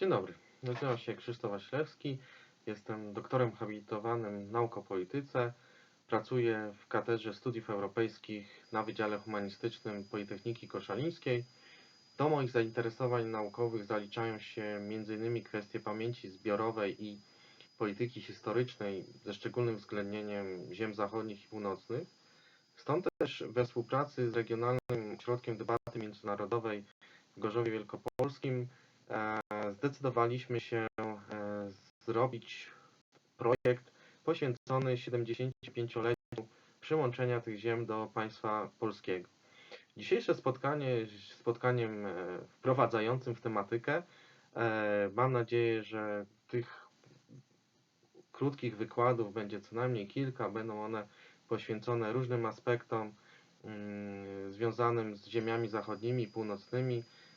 Dzień dobry, nazywam się Krzysztof Waślewski, jestem doktorem habilitowanym nauk o polityce, pracuję w Katedrze Studiów Europejskich na Wydziale Humanistycznym Politechniki Koszalińskiej. Do moich zainteresowań naukowych zaliczają się m.in. kwestie pamięci zbiorowej i polityki historycznej ze szczególnym uwzględnieniem ziem zachodnich i północnych. Stąd też we współpracy z Regionalnym Ośrodkiem Debaty Międzynarodowej w Gorzowie Wielkopolskim zdecydowaliśmy się e, zrobić projekt poświęcony 75-leciu przyłączenia tych ziem do państwa polskiego. Dzisiejsze spotkanie jest spotkaniem e, wprowadzającym w tematykę. E, Mam nadzieję, że tych krótkich wykładów będzie co najmniej kilka. Będą one poświęcone różnym aspektom mm, związanym z ziemiami zachodnimi północnymi e,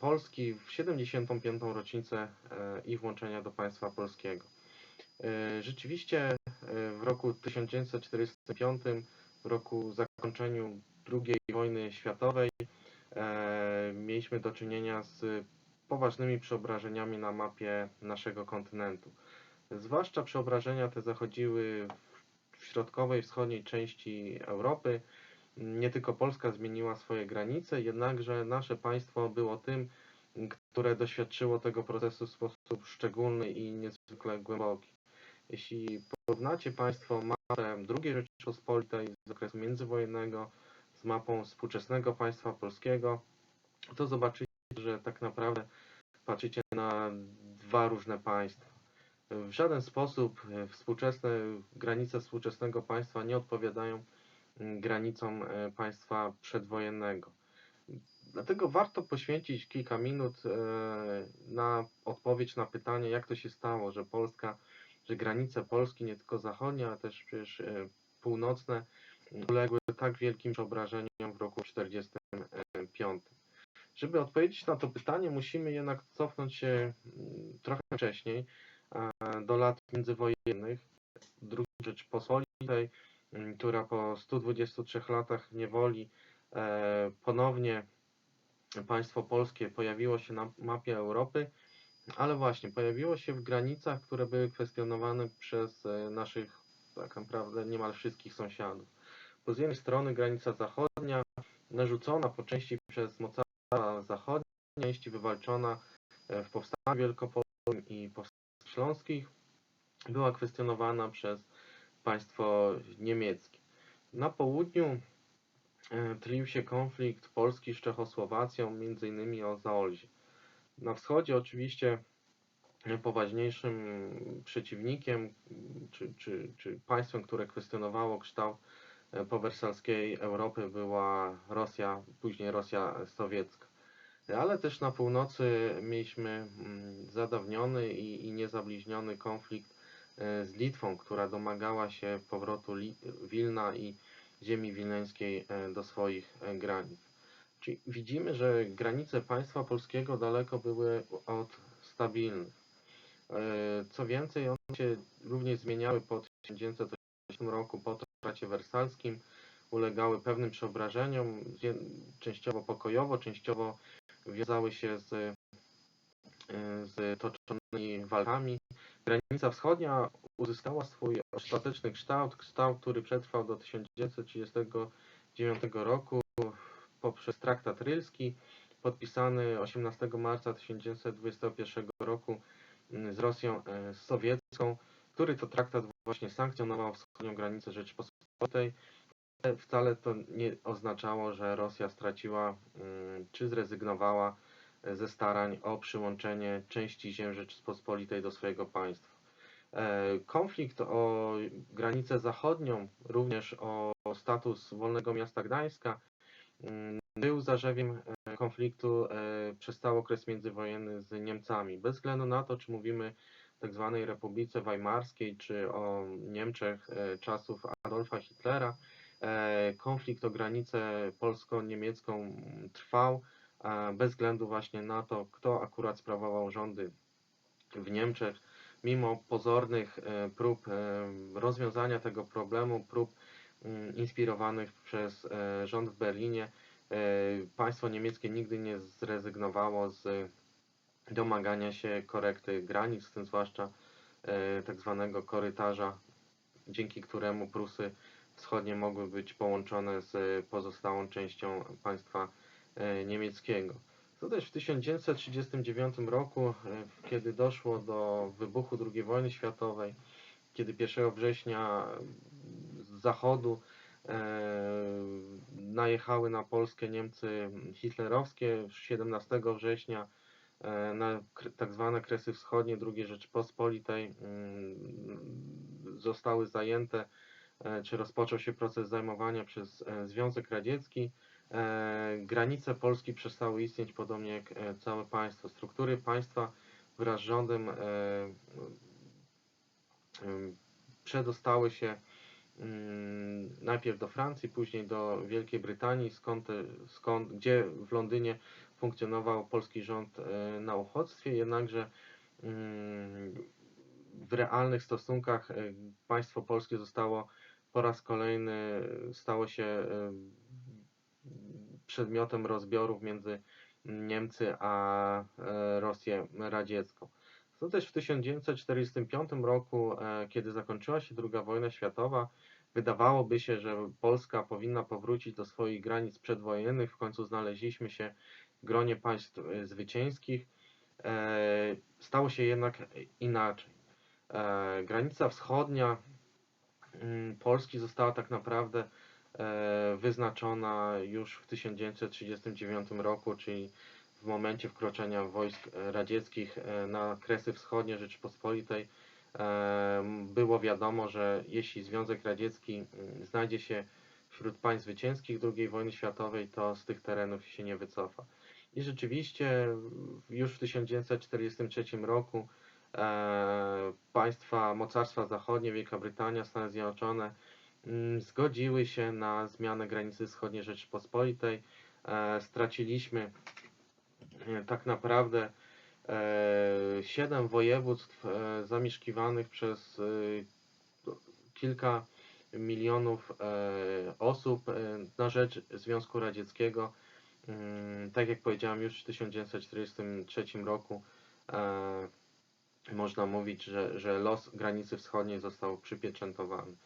Polski w 75. rocznicę e, ich włączenia do państwa polskiego. E, Rzeczywiście e, w roku 1945, w roku zakończeniu II wojny światowej, e, mieliśmy do czynienia z poważnymi przeobrażeniami na mapie naszego kontynentu. Zwłaszcza przeobrażenia te zachodziły w środkowej, wschodniej części Europy. Nie tylko Polska zmieniła swoje granice, jednakże nasze państwo było tym, które doświadczyło tego procesu w sposób szczególny i niezwykle głęboki. Jeśli porównacie Państwo mapę II Rzeczypospolitej z okresu międzywojennego z mapą współczesnego państwa polskiego, to zobaczycie, że tak naprawdę patrzycie na dwa różne państwa. W żaden sposób współczesne granice współczesnego państwa nie odpowiadają granicom e, państwa przedwojennego. Dlatego warto poświęcić kilka minut e, na odpowiedź na pytanie, jak to się stało, że Polska, że granice Polski, nie tylko zachodnie, ale też przecież e, północne, uległy tak wielkim przeobrażeniom w roku 1945. Żeby odpowiedzieć na to pytanie, musimy jednak cofnąć się mm, trochę wcześniej, do lat międzywojennych, II Rzeczypospolitej, mm, która po 123 latach niewoli e, ponownie państwo polskie pojawiło się na mapie Europy, ale właśnie pojawiło się w granicach, które były kwestionowane przez e, naszych tak naprawdę niemal wszystkich sąsiadów. Bo z jednej strony granica zachodnia, narzucona po części przez mocarstwa zachodnie, części wywalczona e, w powstaniu wielkopolskim i powstaniu śląskich, była kwestionowana przez państwo niemieckie. Na południu e, tlił się konflikt Polski z Czechosłowacją, między innymi o Zaolzie. Na wschodzie oczywiście poważniejszym przeciwnikiem, czy, czy, czy państwem, które kwestionowało kształt e, powersalskiej Europy była Rosja, później Rosja sowiecka. Ale też na północy mieliśmy mm, zadawniony i, i niezabliźniony konflikt e, z Litwą, która domagała się powrotu Wilna i ziemi wilneńskiej e, do swoich granic. Czyli widzimy, że granice państwa polskiego daleko były od stabilnych. Co więcej, one się również zmieniały po 1980 roku, po traktacie wersalskim, ulegały pewnym przeobrażeniom, częściowo pokojowo, częściowo wiązały się z, e, z toczonymi walkami. Granica wschodnia uzyskała swój ostateczny kształt, kształt, który przetrwał do 1939 roku poprzez traktat rylski, podpisany 18 marca 1921 roku z Rosją e, sowiecką, który to traktat właśnie sankcjonował wschodnią granicę Rzeczypospolitej. Wcale to nie oznaczało, że Rosja straciła mm, czy zrezygnowała e, ze starań o przyłączenie części ziem Rzeczypospolitej do swojego państwa. E, konflikt o granicę zachodnią, również o status wolnego miasta Gdańska, mm, był zarzewiem konfliktu przez cały okres międzywojenny z Niemcami. Bez względu na to, czy mówimy o tzw. Republice Weimarskiej, czy o Niemczech czasów Adolfa Hitlera, konflikt o granicę polsko-niemiecką trwał bez względu właśnie na to, kto akurat sprawował rządy w Niemczech. Mimo pozornych prób rozwiązania tego problemu, prób inspirowanych przez rząd w Berlinie, państwo niemieckie nigdy nie zrezygnowało z domagania się korekty granic, w tym zwłaszcza e, tak zwanego korytarza, dzięki któremu Prusy wschodnie mogły być połączone z pozostałą częścią państwa e, niemieckiego. To też w 1939 roku, e, kiedy doszło do wybuchu II wojny światowej, kiedy 1 września z zachodu e, najechały na Polskę Niemcy hitlerowskie, 17 września e, na tak zwane Kresy Wschodnie II Rzeczypospolitej mm, zostały zajęte, e, czy rozpoczął się proces zajmowania przez e, Związek Radziecki. E, Granice Polski przestały istnieć podobnie jak e, całe państwo. Struktury państwa wraz z rządem e, przedostały się mm, najpierw do Francji, później do Wielkiej Brytanii, skąd, skąd, gdzie w Londynie funkcjonował polski rząd na uchodźstwie, jednakże mm, w realnych stosunkach państwo polskie zostało po raz kolejny stało się przedmiotem rozbiorów między Niemcy a e, Rosję radziecką. To też w 1945 roku, e, kiedy zakończyła się II wojna światowa, wydawałoby się, że Polska powinna powrócić do swoich granic przedwojennych. W końcu znaleźliśmy się w gronie państw e, zwycięskich. Stało się jednak inaczej. Granica wschodnia mm, Polski została tak naprawdę wyznaczona już w 1939 roku, czyli w momencie wkroczenia wojsk e, radzieckich e, na kresy wschodnie Rzeczypospolitej. e, Było wiadomo, że jeśli Związek Radziecki mm, znajdzie się wśród państw zwycięskich II wojny światowej, to z tych terenów się nie wycofa. I rzeczywiście już w 1943 roku e, państwa mocarstwa zachodnie, Wielka Brytania, Stany Zjednoczone, zgodziły się na zmianę granicy wschodniej Rzeczypospolitej. E, Straciliśmy e, tak naprawdę e, siedem województw zamieszkiwanych przez kilka milionów osób na rzecz Związku Radzieckiego. Mm, Tak jak powiedziałem, już w 1943 roku można mówić, że, że los granicy wschodniej został przypieczętowany.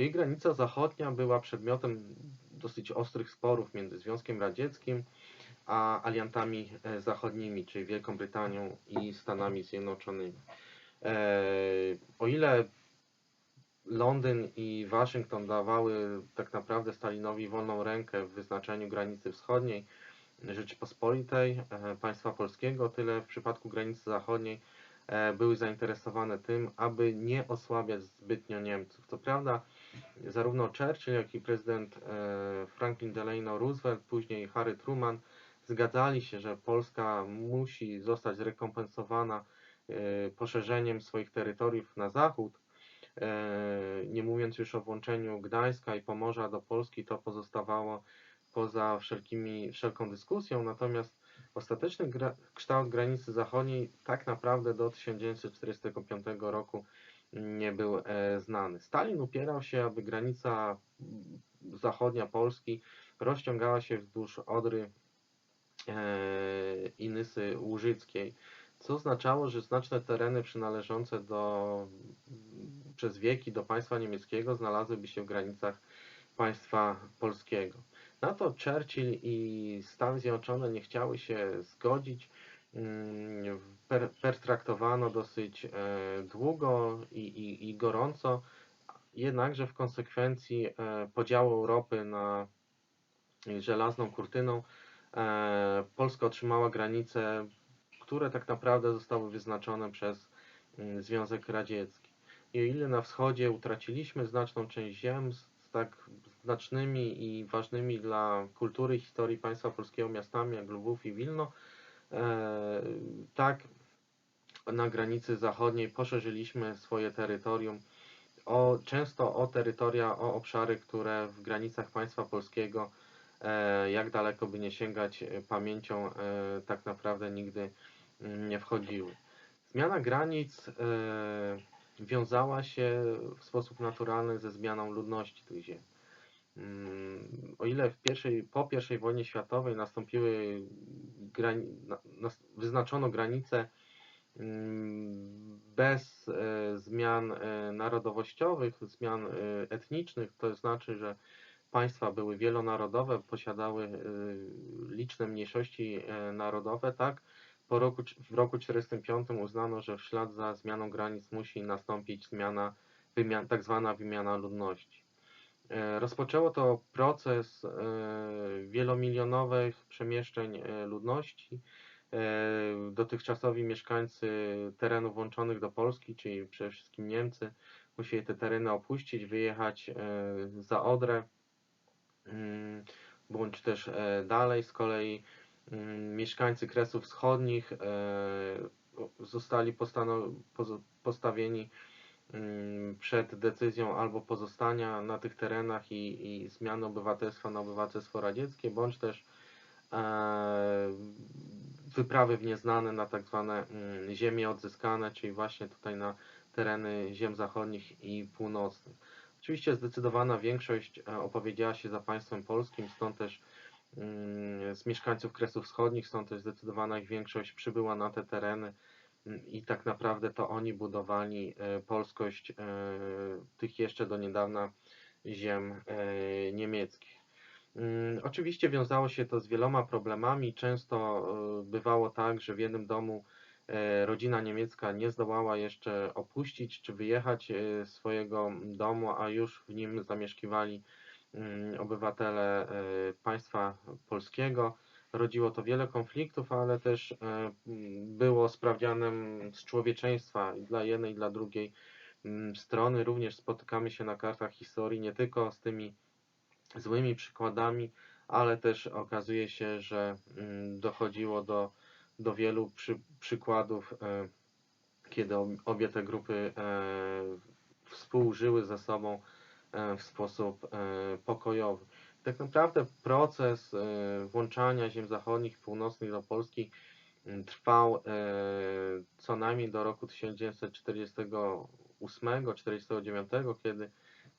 Kolei granica zachodnia była przedmiotem dosyć ostrych sporów między Związkiem Radzieckim a aliantami e, zachodnimi, czyli Wielką Brytanią i Stanami Zjednoczonymi. E, O ile Londyn i Waszyngton dawały tak naprawdę Stalinowi wolną rękę w wyznaczeniu granicy wschodniej Rzeczypospolitej, e, państwa polskiego, tyle w przypadku granicy zachodniej były zainteresowane tym, aby nie osłabiać zbytnio Niemców. Co prawda, zarówno Churchill, jak i prezydent e, Franklin Delano Roosevelt, później Harry Truman zgadzali się, że Polska musi zostać zrekompensowana e, poszerzeniem swoich terytoriów na zachód. E, Nie mówiąc już o włączeniu Gdańska i Pomorza do Polski, to pozostawało poza wszelkimi, wszelką dyskusją, natomiast ostateczny kształt granicy zachodniej tak naprawdę do 1945 roku nie był e, znany. Stalin upierał się, aby granica zachodnia Polski rozciągała się wzdłuż Odry e, i Nysy Łużyckiej, co oznaczało, że znaczne tereny przynależące do, przez wieki do państwa niemieckiego znalazłyby się w granicach państwa polskiego. Na to Churchill i Stany Zjednoczone nie chciały się zgodzić. Mm, Per, pertraktowano dosyć e, długo i, i, i gorąco, jednakże w konsekwencji e, podziału Europy na żelazną kurtyną e, Polska otrzymała granice, które tak naprawdę zostały wyznaczone przez mm, Związek Radziecki. I o ile na wschodzie utraciliśmy znaczną część ziem z tak znacznymi i ważnymi dla kultury i historii państwa polskiego miastami jak Lwów i Wilno, tak na granicy zachodniej poszerzyliśmy swoje terytorium o, często o terytoria, o obszary, które w granicach państwa polskiego, e, jak daleko by nie sięgać e, pamięcią, e, tak naprawdę nigdy mm, nie wchodziły. Zmiana granic e, wiązała się w sposób naturalny ze zmianą ludności tych ziem. O ile w pierwszej, po I wojnie światowej nastąpiły grani, wyznaczono granice mm, bez e, zmian e, narodowościowych, zmian e, etnicznych, to znaczy, że państwa były wielonarodowe, posiadały liczne mniejszości narodowe, tak? Po roku, w roku 1945 uznano, że w ślad za zmianą granic musi nastąpić zmiana, tak zwana wymiana ludności. E, Rozpoczęło to proces e, wielomilionowych przemieszczeń e, ludności. Dotychczasowi mieszkańcy terenów włączonych do Polski, czyli przede wszystkim Niemcy, musieli te tereny opuścić, wyjechać za Odrę, mm, bądź też dalej. Z kolei mm, mieszkańcy Kresów Wschodnich zostali postawieni przed decyzją albo pozostania na tych terenach i, i zmiany obywatelstwa na obywatelstwo radzieckie, bądź też e, wyprawy w nieznane na tak zwane mm, ziemie odzyskane, czyli właśnie tutaj na tereny ziem zachodnich i północnych. Oczywiście zdecydowana większość e, opowiedziała się za państwem polskim, stąd też mm, z mieszkańców Kresów Wschodnich, stąd też zdecydowana ich większość przybyła na te tereny mm, i tak naprawdę to oni budowali e, polskość e, tych jeszcze do niedawna ziem e, niemieckich. Mm, Oczywiście wiązało się to z wieloma problemami. Często bywało tak, że w jednym domu rodzina niemiecka nie zdołała jeszcze opuścić czy wyjechać swojego domu, a już w nim zamieszkiwali mm, obywatele państwa polskiego. Rodziło to wiele konfliktów, ale też e, było sprawdzianem z człowieczeństwa i dla jednej, i dla drugiej mm, strony. Również spotykamy się na kartach historii nie tylko z tymi złymi przykładami, ale też okazuje się, że mm, dochodziło do, do wielu przy, przykładów, e, kiedy ob- obie te grupy e, współżyły ze sobą w sposób pokojowy. Tak naprawdę proces e, włączania ziem zachodnich i północnych do Polski mm, trwał e, co najmniej do roku 1948-49, kiedy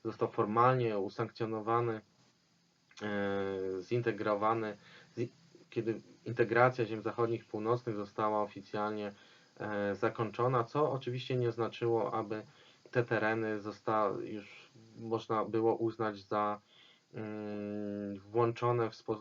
został formalnie usankcjonowany e, zintegrowany, zi- kiedy integracja ziem zachodnich i północnych została oficjalnie zakończona, co oczywiście nie znaczyło, aby te tereny zostały już można było uznać za włączone w, spo,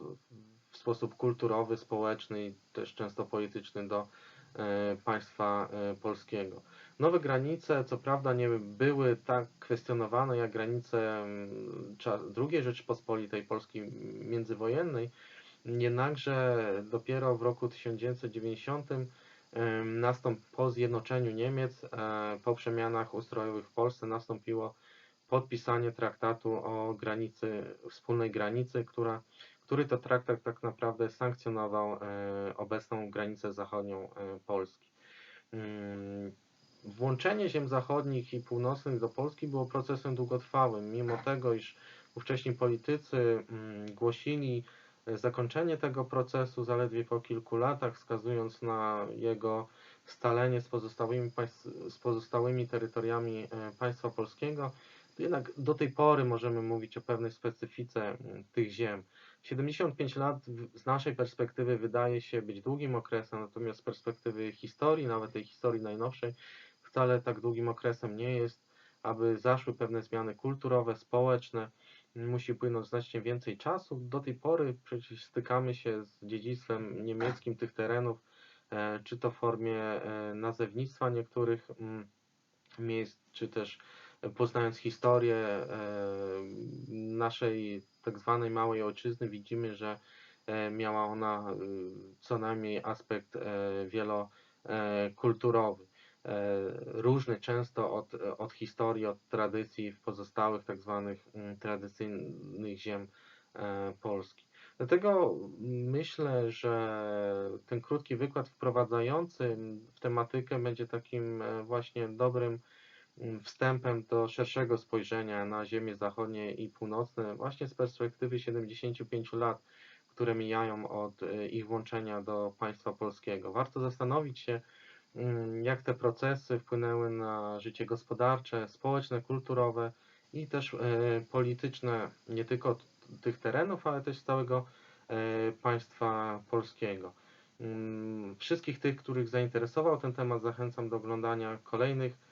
w sposób kulturowy, społeczny i też często polityczny do e, państwa e, polskiego. Nowe granice, co prawda, nie były tak kwestionowane jak granice mm, II Rzeczypospolitej Polski międzywojennej, jednakże dopiero w roku 1990 em, nastąp, po zjednoczeniu Niemiec, e, po przemianach ustrojowych w Polsce nastąpiło podpisanie traktatu o granicy, wspólnej granicy, która, który to traktat tak naprawdę sankcjonował e, obecną granicę zachodnią e, Polski. Mm, Włączenie ziem zachodnich i północnych do Polski było procesem długotrwałym, mimo tego, iż ówcześni politycy mm, głosili e, zakończenie tego procesu zaledwie po kilku latach, wskazując na jego scalenie z pozostałymi, z pozostałymi terytoriami państwa polskiego, jednak do tej pory możemy mówić o pewnej specyfice mm, tych ziem. 75 lat z naszej perspektywy wydaje się być długim okresem, natomiast z perspektywy historii, nawet tej historii najnowszej, wcale tak długim okresem nie jest. Aby zaszły pewne zmiany kulturowe, społeczne, musi płynąć znacznie więcej czasu. Do tej pory przecież stykamy się z dziedzictwem niemieckim tych terenów, e, czy to w formie e, nazewnictwa niektórych mm, miejsc, czy też poznając historię naszej tak zwanej małej ojczyzny, widzimy, że e, miała ona e, co najmniej aspekt e, wielokulturowy, różny często od, od historii, od tradycji w pozostałych tak zwanych tradycyjnych ziem Polski. Dlatego myślę, że ten krótki wykład wprowadzający w tematykę będzie takim właśnie dobrym wstępem do szerszego spojrzenia na ziemie zachodnie i północne, właśnie z perspektywy 75 lat, które mijają od e, ich włączenia do państwa polskiego. Warto zastanowić się, mm, jak te procesy wpłynęły na życie gospodarcze, społeczne, kulturowe i też e, polityczne nie tylko tych terenów, ale też całego e, państwa polskiego. Mm, Wszystkich tych, których zainteresował ten temat, zachęcam do oglądania kolejnych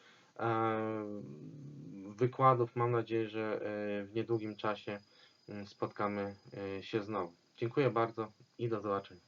wykładów. Mam nadzieję, że e, w niedługim czasie mm, spotkamy e, się znowu. Dziękuję bardzo i do zobaczenia.